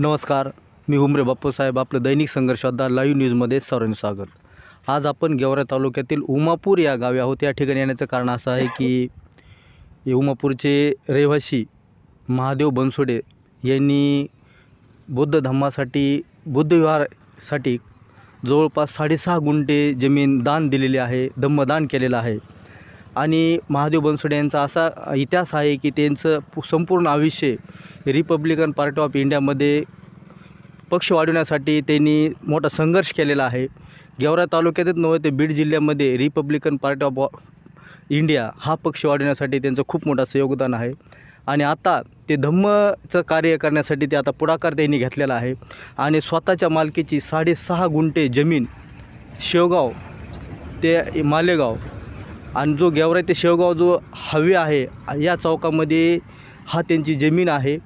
नमस्कार मी हुमरे बाप्पूसाहेब आपलं दैनिक संघर्षाद्धा लाईव्ह न्यूजमध्ये सर्वांचे स्वागत. आज आपण गेवरा तालुक्यातील उमापूर या गावी आहोत. या ठिकाणी येण्याचं कारण असं आहे की उमापूरचे रहिवासी महादेव बनसोडे यांनी बौद्ध धम्मासाठी बुद्धविहारासाठी जवळपास साडेसहा गुंठे जमीन दान दिलेली आहे धम्मदान केलेलं आहे. आणि महादेव बनसोडे यांचा असा इतिहास आहे की त्यांचं संपूर्ण आयुष्य रिपब्लिकन पार्टी ऑफ इंडियामध्ये पक्ष वाढवण्यासाठी त्यांनी मोठा संघर्ष केलेला आहे. गेवरा तालुक्यातच नव्हे ते बीड जिल्ह्यामध्ये रिपब्लिकन पार्टी ऑफ इंडिया हा पक्ष वाढवण्यासाठी त्यांचं खूप मोठं असं योगदान आहे. आणि आता ते धम्मचं कार्य करण्यासाठी ते आता पुढाकार त्यांनी घेतलेला आहे. आणि स्वतःच्या मालकीची साडेसहा गुंठे जमीन शेवगाव ते मालेगाव आणि जो गेवरा ते शेवगाव जो हवे आहे या चौकामध्ये हा त्यांची जमीन आहे.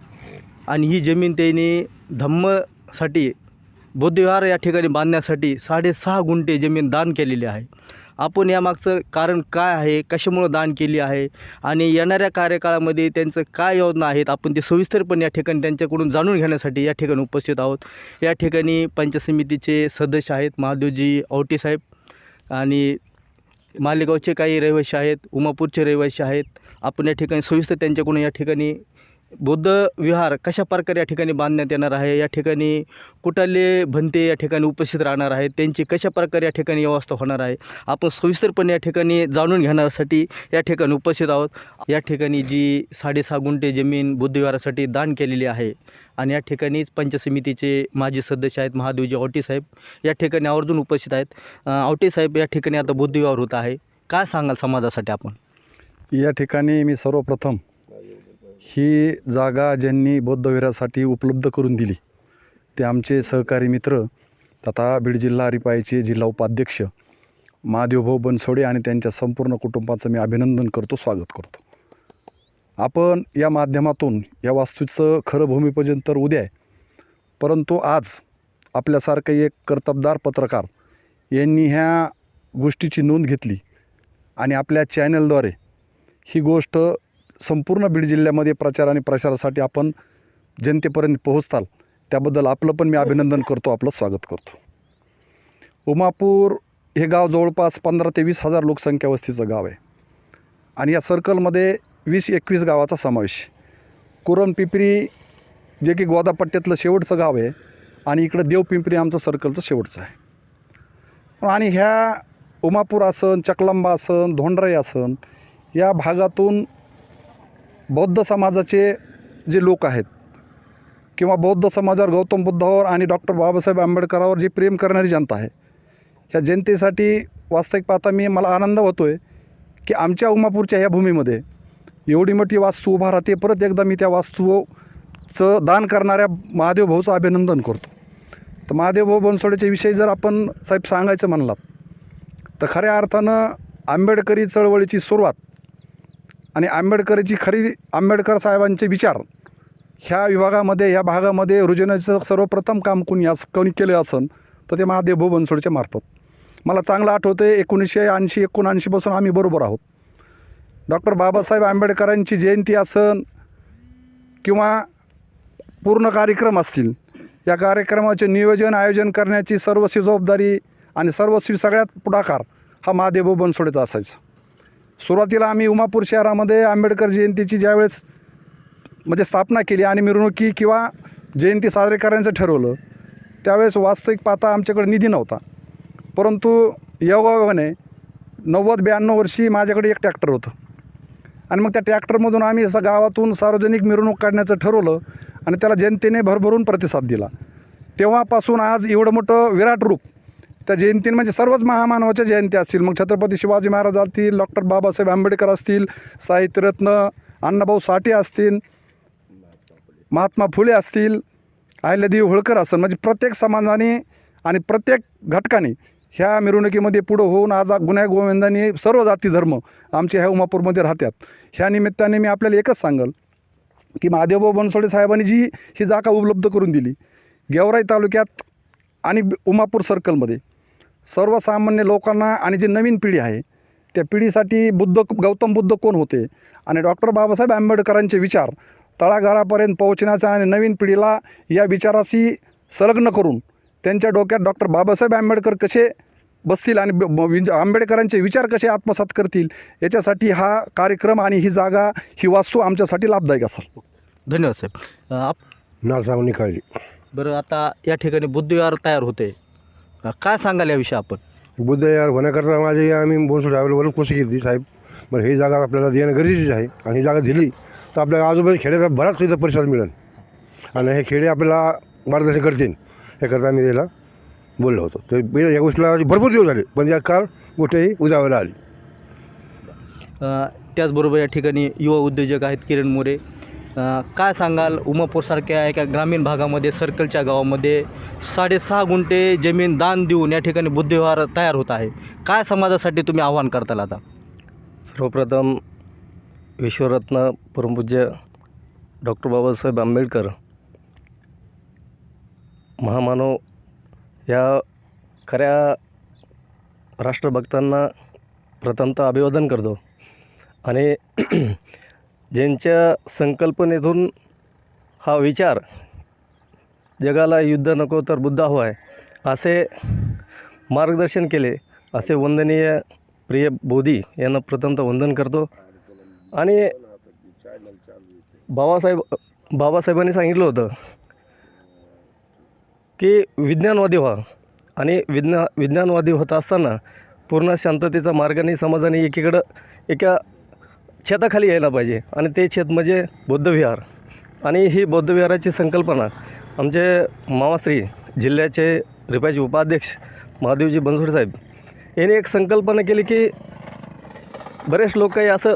आणि ही जमीन त्यांनी धम्मसाठी बौद्धविहार या ठिकाणी बांधण्यासाठी साडेसहा गुंठे जमीन दान केलेली आहे. आपण यामागचं कारण काय आहे? कशामुळं दान केली आहे? आणि येणाऱ्या कार्यकाळामध्ये त्यांचं काय योजना आहेत? आपण ते सविस्तरपणे या ठिकाणी त्यांच्याकडून जाणून घेण्यासाठी या ठिकाणी उपस्थित आहोत. या ठिकाणी पंचायत समितीचे सदस्य आहेत महादेवजी औटीसाहेब आणि मालेगावचे काही रहिवासी आहेत उमापूरचे रहिवासी आहेत. आपण या ठिकाणी सविस्तर त्यांच्याकडून या ठिकाणी बौद्ध विहार कशा प्रकारे या ठिकाणी बांधण्यात येणार आहे या ठिकाणी कुटाले भंते या ठिकाणी उपस्थित राहणार आहेत त्यांची कशा प्रकारे या ठिकाणी व्यवस्था होणार आहे आपण सविस्तरपणे या ठिकाणी जाणून घेण्यासाठी या ठिकाणी उपस्थित आहोत या ठिकाणी जी साडेसहा गुंठे जमीन बुद्धविहारासाठी दान केलेली आहे आणि या ठिकाणीच पंचसमितीचे समितीचे माजी सदस्य आहेत महादेवजी औटी साहेब या ठिकाणी आवर्जून उपस्थित आहेत अ, साहेब या ठिकाणी आता बुद्धविहार होत आहे काय सांगाल समाजासाठी आपण या ठिकाणी मी सर्वप्रथम ही जागा ज्यांनी बौद्धविहारासाठी उपलब्ध करून दिली ते आमचे सहकारी मित्र तथा बीड जिल्हा हरिपाईचे जिल्हा उपाध्यक्ष महादेवभाऊ बनसोडे आणि त्यांच्या संपूर्ण कुटुंबाचं मी अभिनंदन करतो स्वागत करतो. आपण या माध्यमातून या वास्तूचं खरं भूमिपूजन तर उद्या आहे परंतु आज आपल्यासारखं एक कर्तबदार पत्रकार यांनी ह्या गोष्टीची नोंद घेतली आणि आपल्या चॅनलद्वारे ही गोष्ट संपूर्ण बीड जिल्ह्यामध्ये प्रचार आणि प्रसारासाठी आपण जनतेपर्यंत पोहोचताल त्याबद्दल आपलं पण मी अभिनंदन करतो आपलं स्वागत करतो. उमापूर हे गाव जवळपास पंधरा ते वीस हजार लोकसंख्या वस्तीचं गाव आहे. आणि या सर्कलमध्ये वीस एकवीस गावाचा समावेश. कुरण पिंपरी जे की गोदापट्ट्यातलं शेवटचं गाव आहे आणि इकडं देवपिंपरी आमचं सर्कलचं शेवटचं आहे. आणि ह्या उमापूर आसन चकलांबा आसन धोंडराई आसन या भागातून बौद्ध समाजाचे जे लोक आहेत किंवा बौद्ध समाजावर गौतम बुद्धावर आणि डॉक्टर बाबासाहेब आंबेडकरावर जे प्रेम करणारी जनता आहे ह्या जनतेसाठी वास्तविक पाहता मी मला आनंद होतो आहे की आमच्या उमापूरच्या ह्या भूमीमध्ये एवढी मोठी वास्तू उभा राहते. परत एकदा मी त्या वास्तूचं दान करणाऱ्या महादेव भाऊचं अभिनंदन करतो. तर महादेव भाऊ बनसोडेच्या विषयी जर आपण साहेब सांगायचं म्हणलात तर खऱ्या अर्थानं आंबेडकरी चळवळीची सुरुवात आणि आंबेडकरची खरी आंबेडकर साहेबांचे विचार ह्या विभागामध्ये या भागामध्ये रुजवण्याचं सर्वप्रथम काम कोणी अस कोणी केलं असन तर ते महादेव भाऊ बनसोडच्या मार्फत. मला चांगलं आठवतं आहे एकोणीसशे ऐंशी एकोणऐंशीपासून आम्ही बरोबर आहोत. डॉक्टर बाबासाहेब आंबेडकरांची जयंती असन किंवा पूर्ण कार्यक्रम असतील या कार्यक्रमाचे नियोजन आयोजन करण्याची सर्वस्वी जबाबदारी आणि सर्वस्वी सगळ्यात पुढाकार हा महादेव बनसोडेचा असायचा. सुरुवातीला आम्ही उमापूर शहरामध्ये आंबेडकर जयंतीची ज्यावेळेस म्हणजे स्थापना केली आणि मिरवणुकी किंवा जयंती साजरी करण्याचं ठरवलं त्यावेळेस वास्तविक पाहता आमच्याकडे निधी नव्हता. परंतु योगायोगाने नव्वद ब्याण्णव वर्षी माझ्याकडे एक ट्रॅक्टर होतं. आणि मग त्या ट्रॅक्टरमधून आम्ही असं गावातून सार्वजनिक मिरवणूक काढण्याचं ठरवलं आणि त्याला जनतेने भरभरून प्रतिसाद दिला. तेव्हापासून आज एवढं मोठं विराट रूप त्या जयंती म्हणजे सर्वच महामानवाच्या जयंती असतील. मग छत्रपती शिवाजी महाराज असतील डॉक्टर बाबासाहेब आंबेडकर असतील साहित्यरत्न अण्णाभाऊ साठे असतील महात्मा फुले असतील अहिल्यादेवी होळकर असेल म्हणजे प्रत्येक समाजाने आणि प्रत्येक घटकाने ह्या मिरवणुकीमध्ये पुढं होऊन आज गुन्ह्या गोविंदांनी सर्व जाती धर्म आमच्या ह्या उमापूरमध्ये राहतात. ह्या निमित्ताने मी आपल्याला एकच सांगल की महादेवभाऊ बनसोडे साहेबांनी जी ही जागा उपलब्ध करून दिली गेवराई तालुक्यात आणि उमापूर सर्कलमध्ये. सर्वसामान्य लोकांना आणि जी नवीन पिढी आहे त्या पिढीसाठी बुद्ध गौतम बुद्ध कोण होते? आणि डॉक्टर बाबासाहेब आंबेडकरांचे विचार तळागाळापर्यंत पोहोचण्याचा आणि नवीन पिढीला या विचाराशी संलग्न करून त्यांच्या डोक्यात डॉक्टर बाबासाहेब आंबेडकर कसे बसतील आणि ब- ब- विंज- आंबेडकरांचे विचार कसे आत्मसात करतील याच्यासाठी हा कार्यक्रम आणि ही जागा ही वास्तू आमच्यासाठी लाभदायक असेल. धन्यवाद साहेब. आप नासाव निकाली. बरं आता या ठिकाणी बुद्धविहार तयार होते. काय सांगाल याविषयी आपण? बुद्ध यार होण्याकरता माझे आम्ही बोलतो साहेबांवर कोशिश केली साहेब. बरं ही जागा आपल्याला देणं गरजेचीच आहे. आणि ही जागा दिली तर आपल्या आजूबाजू खेड्याचा बराच इथं परिसर मिळेल. आणि हे खेडे आपल्याला मार्गदर्शन करतील. याकरता आम्ही त्याला बोललो होतो. तर या गोष्टीला भरपूर दिवस झाले पण या काळ गोष्टही उजावायला आली. त्याचबरोबर या ठिकाणी युवा उद्योजक आहेत किरण मोरे. काय सांगाल? उमापूरसारख्या एका ग्रामीण भागामध्ये सर्कलच्या गावामध्ये साडेसहा गुंठे जमीन दान देऊन या ठिकाणी बुद्धिव्यवहार तयार होत आहे. काय समाजासाठी तुम्ही आव्हान करताल आता? सर्वप्रथम विश्वरत्न परमपूज्य डॉक्टर बाबासाहेब आंबेडकर महामानव या खऱ्या राष्ट्रभक्तांना प्रथमतः अभिवादन करतो. आणि ज्यांच्या संकल्पनेतून हा विचार जगाला युद्ध नको तर बुद्ध हवा आहे असे मार्गदर्शन केले असे वंदनीय प्रिय बोधी यांना प्रथमतः वंदन करतो. आणि बाबासाहेब बाबासाहेबांनी सांगितलं होतं की विज्ञानवादी व्हा. आणि विज्ञा विज्ञानवादी होत असताना पूर्ण शांततेचा मार्गाने समाजाने एकीकडं एका छताखाली यायला पाहिजे आणि ते छत म्हणजे बौद्धविहार. आणि ही बौद्धविहाराची संकल्पना आमचे मामाश्री जिल्ह्याचे रिपायचे उपाध्यक्ष महादेवजी बनसोड साहेब यांनी एक संकल्पना केली की बरेच लोक काही असं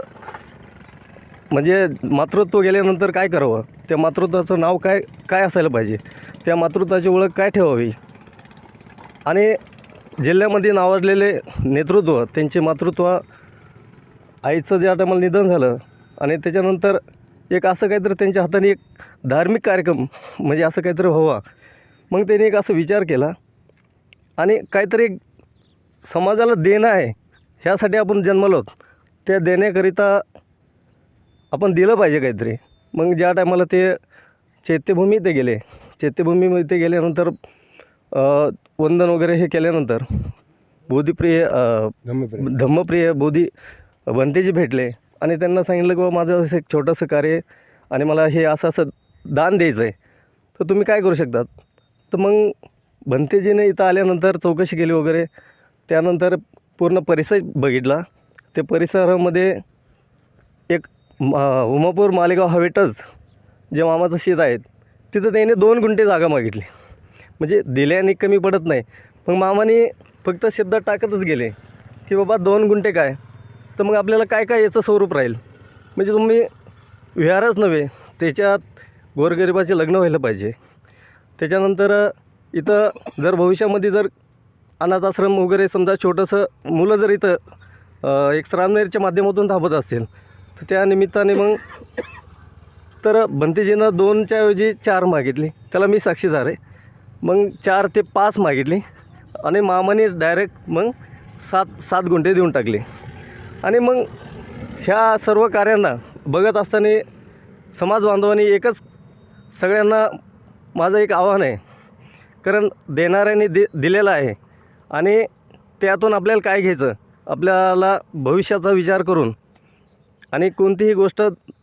म्हणजे मातृत्व गेल्यानंतर काय करावं? त्या मातृत्वाचं नाव काय काय असायला पाहिजे? त्या मातृत्वाची ओळख काय ठेवावी? आणि जिल्ह्यामध्ये नावाजलेले नेतृत्व त्यांचे मातृत्व आईचं ज्या टायमाला निधन झालं आणि त्याच्यानंतर एक असं काहीतरी त्यांच्या हाताने एक धार्मिक कार्यक्रम म्हणजे असं काहीतरी व्हावा. मग त्यांनी एक असं विचार केला. आणि काहीतरी एक समाजाला देणं आहे ह्यासाठी आपण जन्मलो त्या देण्याकरिता आपण दिलं पाहिजे काहीतरी. मग ज्या टायमाला ते चैत्यभूमी ते गेले चैत्यभूमीमध्ये ते गेल्यानंतर वंदन वगैरे हे केल्यानंतर बोधीप्रिय. धम्मप्रिय बोधी भंतेजी भेटले आणि त्यांना सांगितलं की बाबा माझं असं एक छोटंसं कार्य आणि मला हे असं असं दान द्यायचं आहे. तर तुम्ही काय करू शकतात? तर मग भंतेजीने इथं आल्यानंतर चौकशी केली वगैरे. त्यानंतर पूर्ण परिसर बघितला. ते परिसरामध्ये एक मा- उमापूर मालेगाव हवेटच जे मामाचं शेत आहेत तिथं त्याने दोन गुंठे जागा मागितली. म्हणजे दिल्याने कमी पडत नाही. मग मामाने फक्त शब्दात टाकतच गेले. की बाबा दोन गुंठे काय? तर मग आपल्याला काय काय याचं स्वरूप राहील? म्हणजे तुम्ही विहारच नव्हे त्याच्यात गोरगरिबाचे लग्न व्हायला पाहिजे. त्याच्यानंतर इथं जर भविष्यामध्ये जर अनाथाश्रम वगैरे समजा छोटंसं मुलं जर इथं एक श्रामनेरच्या माध्यमातून थांबत असतील तर त्या निमित्ताने मग तर भंतेजीनं दोनच्या ऐवजी चार मागितली. त्याला मी साक्षीदार आहे. मग चार ते पाच मागितली. आणि मामाने डायरेक्ट मग सात सात गुंठे देऊन टाकले. आणि मग ह्या सर्व कार्यांना बघत असताना समाज बांधवांनी एकच सगळ्यांना माझं एक आव्हान आहे. कारण देणाऱ्याने दि दिलेलं आहे. आणि त्यातून आपल्याला काय घ्यायचं? आपल्याला भविष्याचा विचार करून. आणि कोणतीही गोष्ट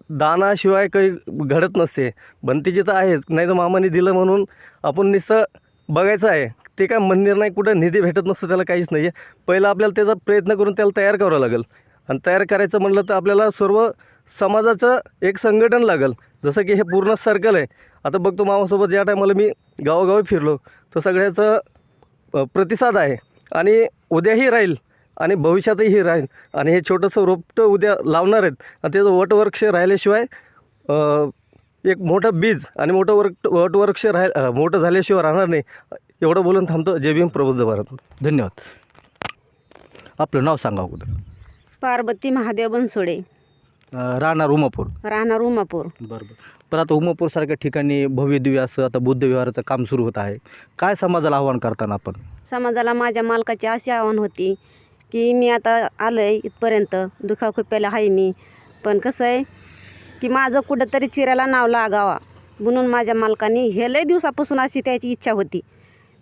दानाशिवाय काही घडत नसते. बनतीची तर आहेच. नाही तर मामाने दिलं म्हणून आपण नुसतं बघायचं आहे. ते काय मंदिर नाही कुठं निधी भेटत नसतं त्याला काहीच नाही आहे पहिलं आपल्याला त्याचा प्रयत्न करून त्याला तयार करावं लागेल. आणि तयार करायचं म्हणलं तर आपल्याला सर्व समाजाचं एक संघटन लागेल. जसं की हे पूर्ण सर्कल आहे. आता बघतो मामासोबत ज्या टायमाला मी गावोगावी फिरलो तर सगळ्याचं प्रतिसाद आहे. आणि उद्याही राहील आणि भविष्यातही राहील. आणि हे छोटंसं रोपटं उद्या लावणार आहेत. आणि त्याचं वटवृक्ष राहिल्याशिवाय एक मोठं बीज आणि मोठं वर्क वटवृक्ष राह मोठं झाल्याशिवाय राहणार नाही. एवढं बोलून थांबतो. जय भीम प्रबुद्ध भारत. धन्यवाद. आपलं नाव सांगा अगोदर. पार्वती महादेव बनसोडे. अ, राहणार उमापूर. राहणार उमापूर. बरं बरं. पण आता उमापूरसारख्या ठिकाणी भव्य दिव्य असं आता बुद्ध विहाराचं काम सुरू होत आहे. काय समाजाला आव्हान करताना आपण? समाजाला माझ्या मालकाची अशी आव्हान होती की मी आता आलं आहे इथपर्यंत. दुखाखुप्याला आहे मी. पण कसं आहे की माझं कुठंतरी चिऱ्याला नाव लागावा म्हणून माझ्या मालकाने हे लय दिवसापासून अशी त्याची इच्छा होती.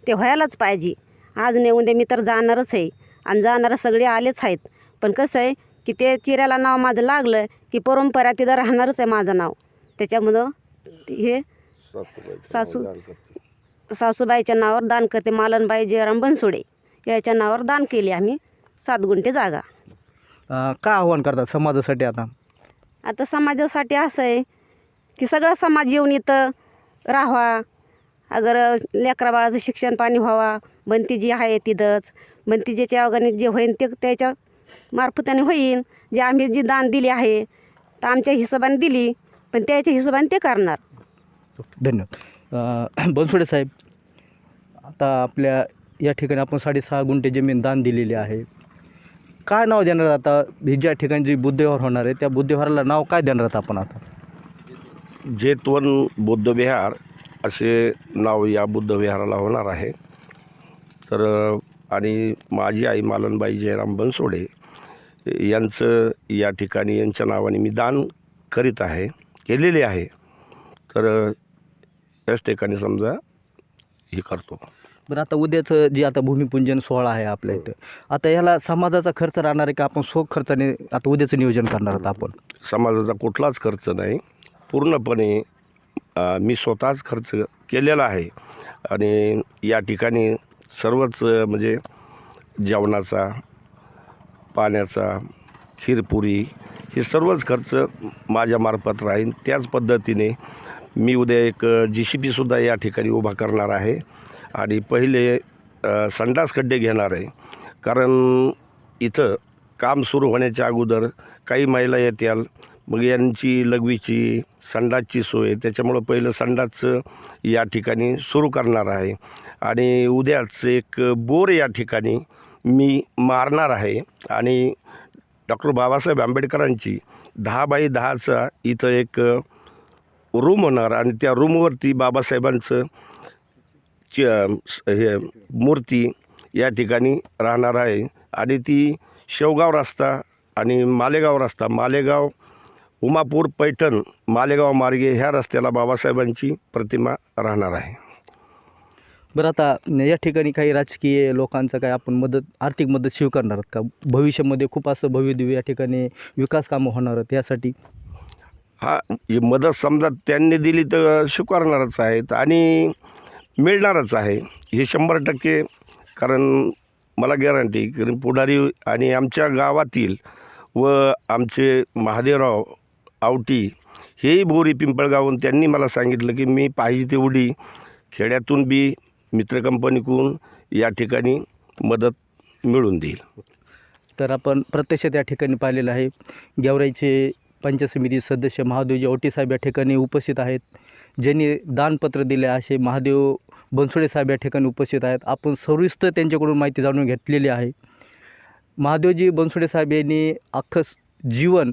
ते व्हायलाच पाहिजे. आज नाही उद्या मी तर जाणारच आहे. आणि जाणारं सगळे आलेच आहेत. पण कसं आहे की ते चिऱ्याला नाव माझं लागलं की परंपरा तिथं राहणारच आहे माझं नाव. त्याच्यामुळं हे सासू सासूबाईच्या नावावर दान करते. मालनबाई जयराम बनसोडे याच्या नावावर दान केली आम्ही सात गुंठे जागा. अ, काय आव्हान करतात समाजासाठी आता? आता समाजासाठी असं आहे की सगळा समाज येऊन इथं राहावा. अगर लेकरा बाळाचं शिक्षण पाणी व्हावा. बंती जी आहे तिथंच. बंतीजेच्या अवघाने जे होईन ते त्याच्या मार्फताने होईन. जे आम्ही जी दान दिली आहे तर आमच्या हिशोबाने दिली पण त्याच्या हिशोबाने ते करणार. धन्यवाद. अ, बनसोडे साहेब आता आपल्या या ठिकाणी आपण साडेसहा गुंठे जमीन दान दिलेली आहे. काय नाव देणार आता? ही ज्या ठिकाणी जी बुद्धविहार होणार आहे त्या बुद्धविहाराला नाव काय देणार आहात आपण आता? जेतवन बौद्धविहार असे नाव या बुद्धविहाराला होणार आहे. तर अ, आणि माझी आई मालनबाई जयराम बनसोडे यांचं या ठिकाणी यांच्या नावाने मी दान करीत आहे केलेले आहे. तर याच ठिकाणी समजा हे करतो. बरं आता उद्याचं जे आता भूमिपूजन सोहळा आहे आपल्या इथं आता ह्याला समाजाचा खर्च राहणार आहे का? आपण स्व खर्चाने आता उद्याचं नियोजन करणार आहोत आपण? समाजाचा कुठलाच खर्च नाही. पूर्णपणे अ, मी स्वतःच खर्च केलेला आहे. आणि या ठिकाणी सर्वच म्हणजे जेवणाचा पाण्याचा खीरपुरी हे सर्वच खर्च माझ्यामार्फत राहील त्याच पद्धतीने मी उद्या एक जी सी पीसुद्धा या ठिकाणी उभा करणार आहे आणि पहिले संडास खड्डे घेणार आहे. कारण इथं काम सुरू होण्याच्या अगोदर काही महिला येत्याल मग यांची लघवीची संडासची सोय त्याच्यामुळं पहिलं संडासचं या ठिकाणी सुरू करणार आहे. आणि उद्याच एक बोर या ठिकाणी मी मारणार आहे. आणि डॉक्टर बाबासाहेब आंबेडकरांची दहा बाय दहाचा इथं एक रूम होणार आणि त्या रूमवरती बाबासाहेबांचं च हे मूर्ती या ठिकाणी राहणार आहे. आणि ती शेवगाव रस्ता आणि मालेगाव रस्ता मालेगाव उमापूर पैठण मालेगाव मार्गे ह्या रस्त्याला बाबासाहेबांची प्रतिमा राहणार आहे. बरं आता या ठिकाणी काही राजकीय लोकांचं काय आपण मदत आर्थिक मदत स्वीकारणार आहात का? भविष्यामध्ये खूप असं भव्यदिव्य या ठिकाणी विकास कामं होणार आहेत यासाठी. हा ही मदत समजा त्यांनी दिली तर स्वीकारणारच आहेत आणि मिळणारच आहे. हे शंभर टक्के कारण मला गॅरंटी कारण पुढारी आणि आमच्या गावातील व आमचे महादेवराव आवटी हेही बोरी पिंपळगावून त्यांनी मला सांगितलं की मी पाहिजे तेवढी खेड्यातून बी मित्र कंपनीकडून या ठिकाणी मदत मिळून देईल. तर आपण प्रत्यक्षात या ठिकाणी पाहिलेलं आहे. गेवराईचे पंचायत समिती सदस्य महादेवजी ओटीसाहेब या ठिकाणी उपस्थित आहेत. ज्यांनी दानपत्र दिले असे महादेव बनसोडे साहेब या ठिकाणी उपस्थित आहेत. आपण सविस्तर त्यांच्याकडून माहिती जाणून घेतलेली आहे. महादेवजी बनसोडे साहेब यांनी अख्खं जीवन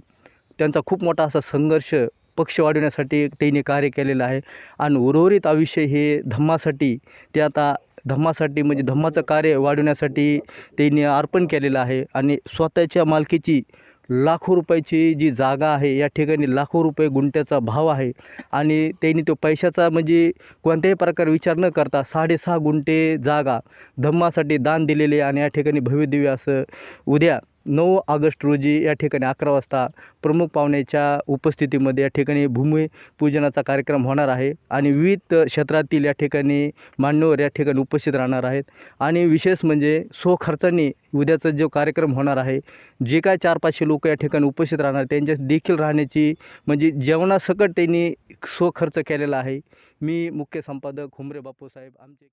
त्यांचा खूप मोठा असा संघर्ष पक्ष वाढवण्यासाठी त्यांनी कार्य केलेलं आहे. आणि उर्वरित आयुष्य हे धम्मासाठी ते आता धम्मासाठी म्हणजे धम्माचं कार्य वाढवण्यासाठी त्यांनी अर्पण केलेलं आहे. आणि स्वतःच्या मालकीची लाखो रुपयाची जी जागा आहे या ठिकाणी लाखो रुपये गुंठ्याचा भाव आहे. आणि त्यांनी तो पैशाचा म्हणजे कोणत्याही प्रकारे विचार न करता साडेसहा गुंठे जागा धम्मासाठी दान दिलेले आणि या ठिकाणी भव्यदिव्य असं उद्या नऊ ऑगस्ट रोजी या ठिकाणी अकरा वाजता प्रमुख पाहुण्याच्या उपस्थितीमध्ये या ठिकाणी भूमिपूजनाचा कार्यक्रम होणार आहे आणि विविध क्षेत्रातील या ठिकाणी मान्यवर या ठिकाणी उपस्थित राहणार आहेत. आणि विशेष म्हणजे स्वखर्चाने उद्याचा जो कार्यक्रम होणार आहे जे काय चार पाचशे लोक या ठिकाणी उपस्थित राहणार त्यांच्या देखील राहण्याची म्हणजे जेवणासकट त्यांनी स्वखर्च केलेला आहे. मी मुख्य संपादक हुमरे बापूसाहेब आमचे